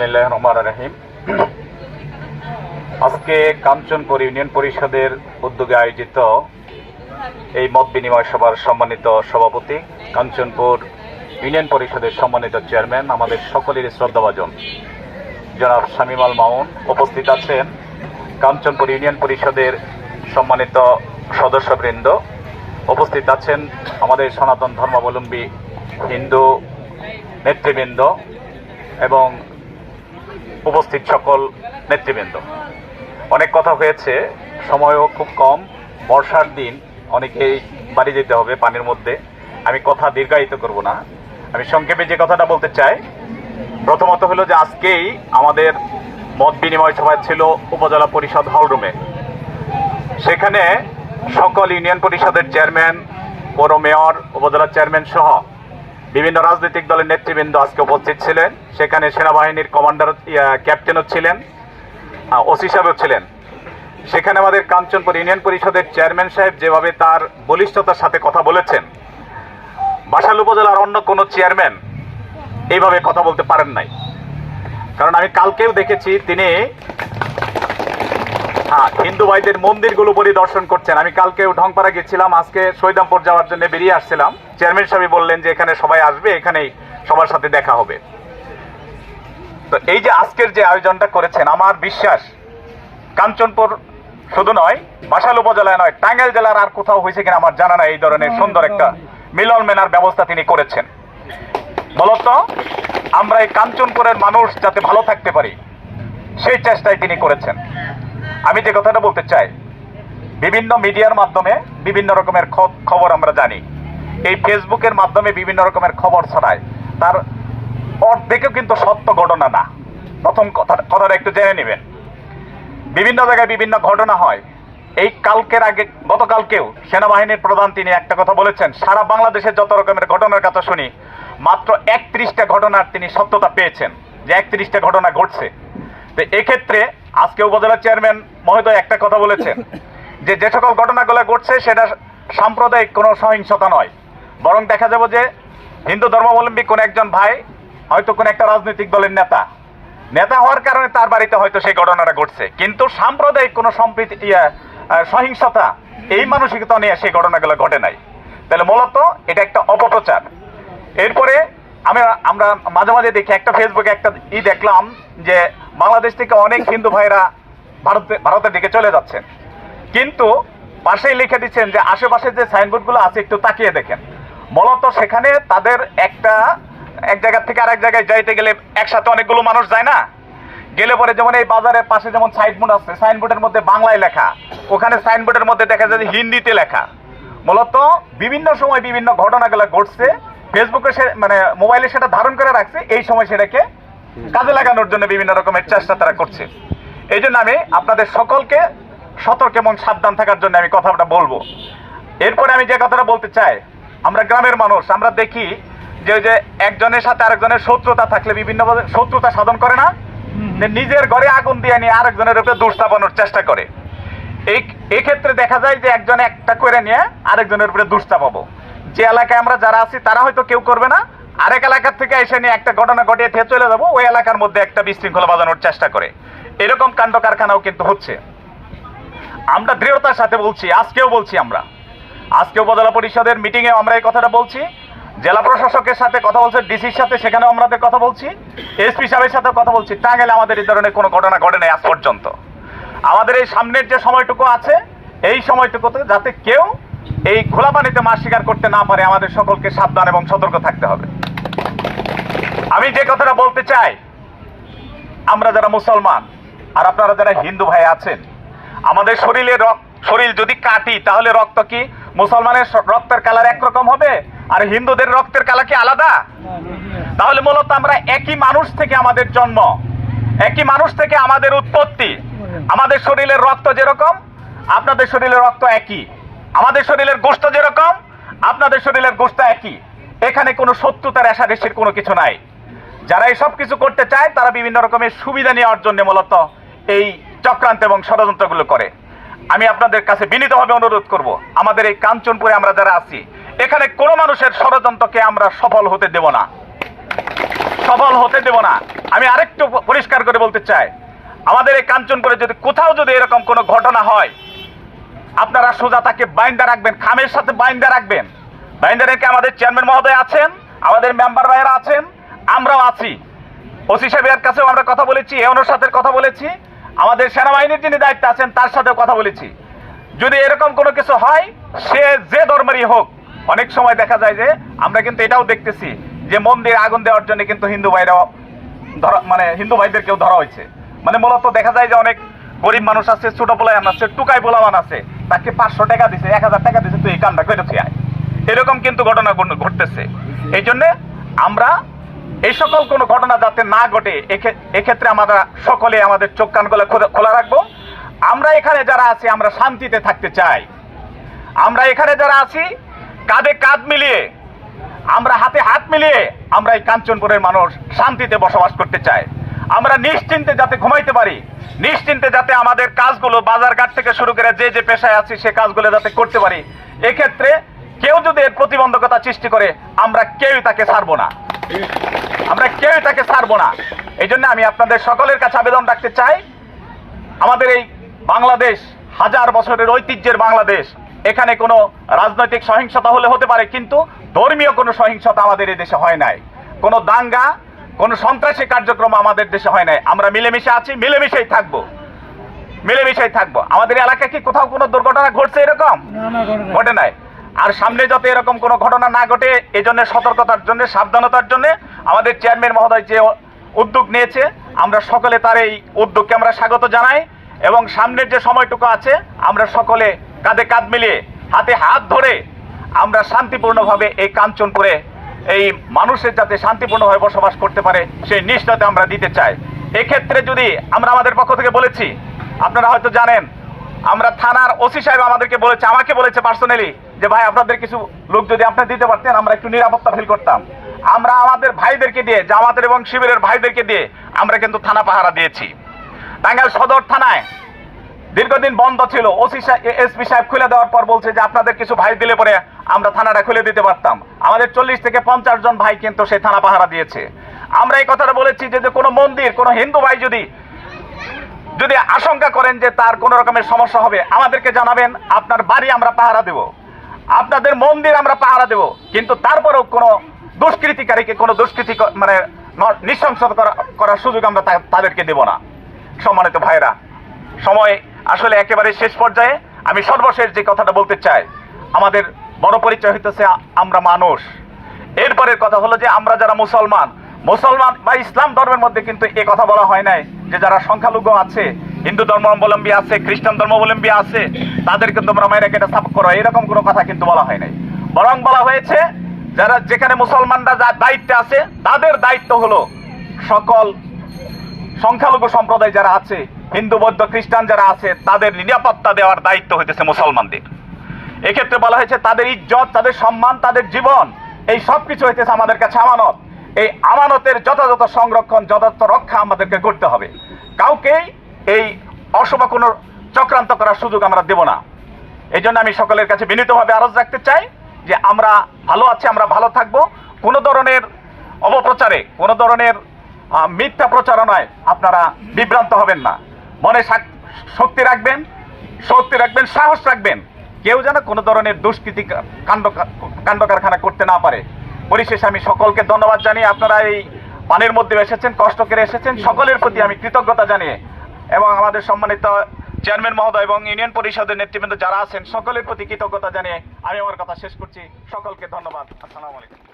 বিসমিল্লাহ রহমান রাহিম আজকে কাঞ্চনপুর ইউনিয়ন পরিষদের উদ্যোগে আয়োজিত এই মত বিনিময় সভার সম্মানিত সভাপতি, কাঞ্চনপুর ইউনিয়ন পরিষদের সম্মানিত চেয়ারম্যান, আমাদের সকলের শ্রদ্ধাভাজন। জনাব শামিমাল মামুন উপস্থিত আছেন। কাঞ্চনপুর ইউনিয়ন পরিষদের সম্মানিত সদস্যবৃন্দ উপস্থিত আছেন আমাদের সনাতন ধর্মাবলম্বী হিন্দু নেতৃবৃন্দ এবং উপস্থিত সকল নেতৃবৃন্দ। অনেক কথা হয়েছে, সময়ও খুব কম, বর্ষার দিন, অনেকেই বাড়ি যেতে হবে পানির মধ্যে। আমি কথা দীর্ঘায়িত করব না। আমি সংক্ষেপে যে কথাটা বলতে চাই, প্রথমত হলো যে আজকেই আমাদের মত বিনিময় সভা ছিল উপজেলা পরিষদ হলরুমে সেখানে সকল ইউনিয়ন পরিষদের চেয়ারম্যান পৌর মেয়র উপজেলা চেয়ারম্যান সহ বিভিন্ন রাজনৈতিক দলের নেতৃবৃন্দ আজকে উপস্থিত ছিলেন। সেখানে সেনাবাহিনীর কমান্ডার ক্যাপ্টেনও ছিলেন ওসি সাহেবও ছিলেন। সেখানে আমাদের কাঞ্চনপুর ইউনিয়ন পরিষদের চেয়ারম্যান সাহেব যেভাবে তার বলিষ্ঠতার সাথে কথা বলেছেন, বাসাল উপজেলার অন্য কোনো চেয়ারম্যান এইভাবে কথা বলতে পারেন নাই। কারণ আমি কালকেও দেখেছি তিনি হ্যাঁ হিন্দু ভাইদের মন্দিরগুলো পরিদর্শন করছেন। আমি কালকে ঢংপাড়া গেছিলাম আজকে সৈদামপুর যাওয়ার জন্য বেরিয়ে আসছিলাম। চেয়ারম্যান সাহেব বললেন যে এখানে সবাই আসবে এখানেই সবার সাথে দেখা হবে। তো এই যে আজকের যে আয়োজনটা করেছেন আমার বিশ্বাস কাঞ্চনপুর শুধু নয় বাসাল উপজেলায় নয় টাঙ্গাইল জেলার আর কোথাও হয়েছে কিনা আমার জানা নাই। এই ধরনের সুন্দর একটা মিলন মেনার ব্যবস্থা তিনি করেছেন। মূলত আমরা এই কাঞ্চনপুরের মানুষ যাতে ভালো থাকতে পারি সেই চেষ্টাই তিনি করেছেন। আমি যে কথাটা বলতে চাই, বিভিন্ন মিডিয়ার মাধ্যমে বিভিন্ন রকমের খবর আমরা জানি। এই ফেসবুকের মাধ্যমে বিভিন্ন রকমের খবর ছড়ায়। তার অর্ধেকও কিন্তু সত্য ঘটনা না। প্রথম কথা কথাটা একটু জেনে নেবেন। বিভিন্ন জায়গায় বিভিন্ন ঘটনা হয়। এই কালকের আগে গতকালকেও সেনাবাহিনীর প্রধান তিনি একটা কথা বলেছেন। সারা বাংলাদেশের যত রকমের ঘটনার কথা শুনি, মাত্র একত্রিশটা ঘটনার তিনি সত্যতা পেয়েছেন যে একত্রিশটা ঘটনা ঘটছে। তো এক্ষেত্রে আজকে উপজেলা চেয়ারম্যান মহোদয় একটা কথা বলেছেন যে যে সকল ঘটনাগুলো ঘটছে, সেটা সাম্প্রদায়িক কোনো সহিংসতা নয়। বরং দেখা যাবে যে হিন্দু ধর্মাবলম্বী কোন একজন ভাই, হয়তো কোন একটা রাজনৈতিক দলের নেতা নেতা হওয়ার কারণে তার বাড়িতে হয়তো সেই ঘটনাটা ঘটছে। কিন্তু সাম্প্রদায়িক কোনো সম্প্রীতি সহিংসতা এই মানসিকতা নিয়ে সেই ঘটনাগুলো ঘটে নাই। তাহলে মূলত এটা একটা অপপ্রচার। এরপরে আমি, আমরা মাঝে মাঝে দেখি একটা ফেসবুকে একটা ই দেখলাম যে বাংলাদেশ থেকে অনেক হিন্দু ভাইরা ভারতে, ভারতের দিকে চলে যাচ্ছেন। কিন্তু পাশেই লিখে দিচ্ছেন যে আশেপাশে যে সাইনবোর্ডগুলো আছে একটু তাকিয়ে দেখেন। মূলত সেখানে তাদের একটা, এক জায়গা থেকে আরেক জায়গায় যাইতে গেলে একসাথে অনেকগুলো মানুষ যায় না? গেলে পরে যেমন এই বাজারের পাশে যেমন সাইনবোর্ড আছে সাইনবোর্ডের মধ্যে বাংলায় লেখা। ওখানে সাইনবোর্ডের মধ্যে দেখা যায় হিন্দিতে লেখা। মূলত বিভিন্ন সময় বিভিন্ন ঘটনাগুলো ঘটছে। ফেসবুকে সে মানে মোবাইলে সেটা ধারণ করে রাখছে এই সময় সেটাকে কাজে লাগানোর জন্য বিভিন্ন রকমের চেষ্টা তারা করছে। এই জন্য আমি আপনাদের সকলকে সতর্ক এবং সাবধান থাকার জন্য আমি কথাটা বলব। এরপরে আমি যে কথাটা বলতে চাই আমরা গ্রামের মানুষ আমরা দেখি যে ওই যে একজনের সাথে আরেকজনের শত্রুতা থাকলে বিভিন্ন শত্রুতা সাধন করে না নিজের ঘরে আগুন দিয়ে নিয়ে আরেকজনের উপরে দোষ চাপানোর চেষ্টা করে। এই এই ক্ষেত্রে দেখা যায় যে একজন একটা করে নিয়ে আরেকজনের উপরে দোষ চাপাবো। যে এলাকায় আমরা যারা আছি, তারা হয়তো কেউ করবে না। আরেক এলাকার থেকে এসে নিয়ে একটা ঘটনা ঘটিয়ে থেকে চলে যাব, ওই এলাকার মধ্যে একটা বিশৃঙ্খলা বাজানোর চেষ্টা করে। এরকম কাণ্ড কারখানাও কিন্তু হচ্ছে। আমরা দৃঢ়তার সাথে বলছি, আজকেও বলছি আমরা। আজকে উপজেলা পরিষদের মিটিংয়ে আমরা এই কথাটা বলছি। জেলা প্রশাসকের সাথে কথা বলছে, ডিসির সাথে সেখানেও আমাদের কথা বলছি। এসপি সাহেবের সাথে কথা বলছি। টাঙ্গাইলে আমাদের এই ধরনের কোনো ঘটনা ঘটে নাই আজ পর্যন্ত। আমাদের এই সামনের যে সময়টুকু আছে, এই সময়টুকুতে যাতে কেউ এই খোলা পানিতে মাছ শিকার করতে না পারে আমাদের সকলকে সাবধান এবং সতর্ক থাকতে হবে। আমি যে কথাটা বলতে চাই, আমরা যারা মুসলমান আর আপনারা যারা হিন্দু ভাই আছেন, আমাদের শরীরে রক্ত শরীর যদি কাটি, তাহলে রক্ত কি মুসলমানের রক্তের কালার একরকম হবে? আর হিন্দুদের রক্তের কালার কি আলাদা? তাহলে মূলত আমরা একই মানুষ থেকে আমাদের জন্ম, একই মানুষ থেকে আমাদের উৎপত্তি। আমাদের শরীরের রক্ত যেরকম, আপনাদের শরীরের রক্ত একই। আমাদের শরীরের গোস্ত যেরকম, আপনাদের শরীরের গোস্ত একই। এখানে কোনো শত্রুতা রেশারেশির কোনো কিছু নাই। যারা সব কিছু করতে চায়, তারা বিভিন্ন রকমের সুবিধা নেওয়ার জন্য মূলত এই চক্রান্ত এবং ষড়যন্ত্রগুলো করে। আমি আপনাদের কাছে বিনীতভাবে অনুরোধ করব, আমাদের এই কাঞ্চনপুরে আমরা যারা আছি, এখানে কোনো মানুষের ষড়যন্ত্রকে আমরা সফল হতে দেব না। সফল হতে দেব না। আমি আরেকটু পরিষ্কার করে বলতে চাই, আমাদের এই কাঞ্চনপুরে যদি কোথাও যদি এরকম কোনো ঘটনা হয় আপনারা সোজা তাকে বাইন্দা রাখবেন, খামের সাথে বাইন্দা রাখবেন। বাইন্দা রেখে আমাদের চেয়ারম্যান মহোদয় আছেন? আমাদের মেম্বার ভাইয়েরা আছেন? আমরাও আছি। ওসি সাহেবের কাছেও আমরা কথা বলেছি এওনোর সাথে কথা বলেছি। আমাদের সেনাবাহিনীর যিনি দায়িত্বে আছেন, তার সাথেও কথা বলেছি। যদি এরকম কোনো কিছু হয়, সে যে ধর্মেরই হোক, অনেক সময় দেখা যায় যে আমরা কিন্তু এটাও দেখতেছি যে মন্দির আগুন দেওয়ার জন্য কিন্তু হিন্দু ভাইরাও ধরা মানে হিন্দু ভাইদেরকেও ধরা হয়েছে। মানে মূলত দেখা যায় যে অনেক গরিব মানুষ আছে, ছোট পোলায়ান আছে টুকাই পোলাবান আছে। তাকে পাঁচশো টাকা দিছে, এক হাজার টাকা দিছে, তুই এই কামটা করেছি আয়। এরকম কিন্তু ঘটনা ঘটতেছে। এই জন্যে আমরা এই সকল কোনো ঘটনা যাতে না ঘটে এক্ষে- এক্ষেত্রে আমরা সকলে আমাদের চোখ কানগুলো খোলা- খোলা রাখব। আমরা এখানে যারা আছি, আমরা শান্তিতে থাকতে চাই। আমরা এখানে যারা আছি, কাঁধে কাঁধ মিলিয়ে, আমরা হাতে হাত মিলিয়ে আমরা এই কাঞ্চনপুরের মানুষ শান্তিতে বসবাস করতে চাই। আমরা নিশ্চিন্তে যাতে ঘুমাইতে পারি, নিশ্চিন্তে যাতে আমাদের কাজগুলো বাজারঘাট থেকে শুরু করে যে যে পেশায় আছি সে কাজগুলো যাতে করতে পারি। এক্ষেত্রে কেউ যদি এর প্রতিবন্ধকতা সৃষ্টি করে, আমরা কেউই তাকে ছাড়বো না। আমরা কেউই তাকে ছাড়বো না। এই জন্য আমি আপনাদের সকলের কাছে আবেদন রাখতে চাই, আমাদের এই বাংলাদেশ, হাজার বছরের ঐতিহ্যের বাংলাদেশ, এখানে কোনো রাজনৈতিক সহিংসতা হলে হতে পারে, কিন্তু ধর্মীয় কোনো সহিংসতা আমাদের এই দেশে হয় নাই। কোনো দাঙ্গা কোনো সন্ত্রাসী কার্যক্রম আমাদের দেশে হয় নাই। আমরা মিলেমিশে আছি মিলেমিশেই থাকব। মিলেমিশেই থাকব। আমাদের এলাকায় কি কোথাও কোনো দুর্ঘটনা ঘটছে এরকম? ঘটে নাই। আর সামনে যাতে এরকম কোনো ঘটনা না ঘটে এই জন্য সতর্কতার জন্য সাবধানতার জন্য আমাদের চেয়ারম্যান মহোদয় যে উদ্যোগ নিয়েছে আমরা সকলে তার এই উদ্যোগকে আমরা স্বাগত জানাই এবং সামনের যে সময়টুকু আছে আমরা সকলে কাঁধে কাঁধ মিলিয়ে হাতে হাত ধরে আমরা শান্তিপূর্ণভাবে এই কাঞ্চনপুরে এই মানুষের যাতে শান্তিপূর্ণভাবে বসবাস করতে পারে, সেই নিশ্চয়তা আমরা দিতে চাই। এক্ষেত্রে যদি আমরা আমাদের পক্ষ থেকে বলেছি, আপনারা হয়তো জানেন, আমরা থানার ওসি সাহেব আমাদেরকে বলেছে, আমাকে বলেছে পার্সোনালি যে, ভাই, আপনাদের কিছু লোক যদি আপনি দিতে পারতেন, আমরা একটু নিরাপত্তা ফিল করতাম। আমরা আমাদের ভাইদেরকে দিয়ে, জামাতের এবং শিবিরের ভাইদেরকে দিয়ে, আমরা কিন্তু থানা পাহারা দিয়েছি। টাঙ্গাইল সদর থানায় দীর্ঘদিন বন্ধ ছিল। ওসি এসপি সাহেব খুলে দেওয়ার পর বলছে যে, আপনাদের কিছু ভাই দিলে পরে আমরা থানাটা খুলে দিতে পারতাম। আমাদের চল্লিশ থেকে পঞ্চাশ জন ভাই কিন্তু সেই থানা পাহারা দিয়েছে। আমরা এই কথাটা বলেছি যে কোনো মন্দির, কোনো হিন্দু ভাই যদি যদি আশঙ্কা করেন যে তার কোনো রকমের সমস্যা হবে, আমাদেরকে জানাবেন, আপনার বাড়ি আমরা পাহারা দেব। আপনাদের মন্দির আমরা পাহারা দেব। কিন্তু তারপরেও কোনো দুষ্কৃতিকারীকে, কোনো দুষ্কৃতি মানে ন- নৃশংসতা করা- করার সুযোগ আমরা তাদেরকে দেব না। সম্মানিত ভাইরা সময় আসলে একেবারে শেষ পর্যায়ে। আমি সর্বশেষ যে কথাটা বলতে চাই, আমাদের বড় পরিচয় হইতেছে আমরা মানুষ। এরপরের কথা হলো যে আমরা যারা মুসলমান মুসলমান বা ইসলাম ধর্মের মধ্যে কিন্তু এ কথা বলা হয় নাই যে যারা সংখ্যালঘু আছে, হিন্দু ধর্মাবলম্বী আছে, খ্রিস্টান ধর্মাবলম্বী আছে, তাদেরকে তোমরা মায়েরা কেটে সাপ করো। এরকম কোনো কথা কিন্তু বলা হয় নাই। বরং বলা হয়েছে, যারা যেখানে মুসলমানরা যা দায়িত্বে আছে, তাদের দায়িত্ব হলো সকল সংখ্যালঘু সম্প্রদায় যারা আছে, হিন্দু, বৌদ্ধ, খ্রিস্টান যারা আছে, তাদের নিরাপত্তা দেওয়ার দায়িত্ব হইতেছে মুসলমানদের। এক্ষেত্রে বলা হয়েছে, তাদের ইজ্জত, তাদের সম্মান, তাদের জীবন, এই সব কিছু হইতেছে আমাদের কাছে আমানত। এই আমানতের যথাযথ সংরক্ষণ, যথাযথ রক্ষা আমাদেরকে করতে হবে। কাউকেই এই অশুভ কোনো চক্রান্ত করার সুযোগ আমরা দেব না। এই জন্য আমি সকলের কাছে বিনীতভাবে আরজ রাখতে চাই যে আমরা ভালো আছি, আমরা ভালো থাকব। কোনো ধরনের অপপ্রচারে, কোনো ধরনের মিথ্যা প্রচারণায় আপনারা বিভ্রান্ত হবেন না। মনে শক্তি রাখবেন শক্তি রাখবেন, সাহস রাখবেন। কেউ যেন কোনো ধরনের দুষ্কৃতি কাণ্ড কাণ্ড কারখানা করতে না পারে। পরিশেষে আমি সকলকে ধন্যবাদ জানিয়ে আপনারা এই পানির মধ্যে এসেছেন, কষ্ট করে এসেছেন। সকলের প্রতি আমি কৃতজ্ঞতা জানিয়ে এবং আমাদের সম্মানিত চেয়ারম্যান মহোদয় এবং ইউনিয়ন পরিষদের নেতৃবৃন্দ যারা আছেন, সকলের প্রতি কৃতজ্ঞতা জানিয়ে আমি আমার কথা শেষ করছি। সকলকে ধন্যবাদ। আসসালামু আলাইকুম।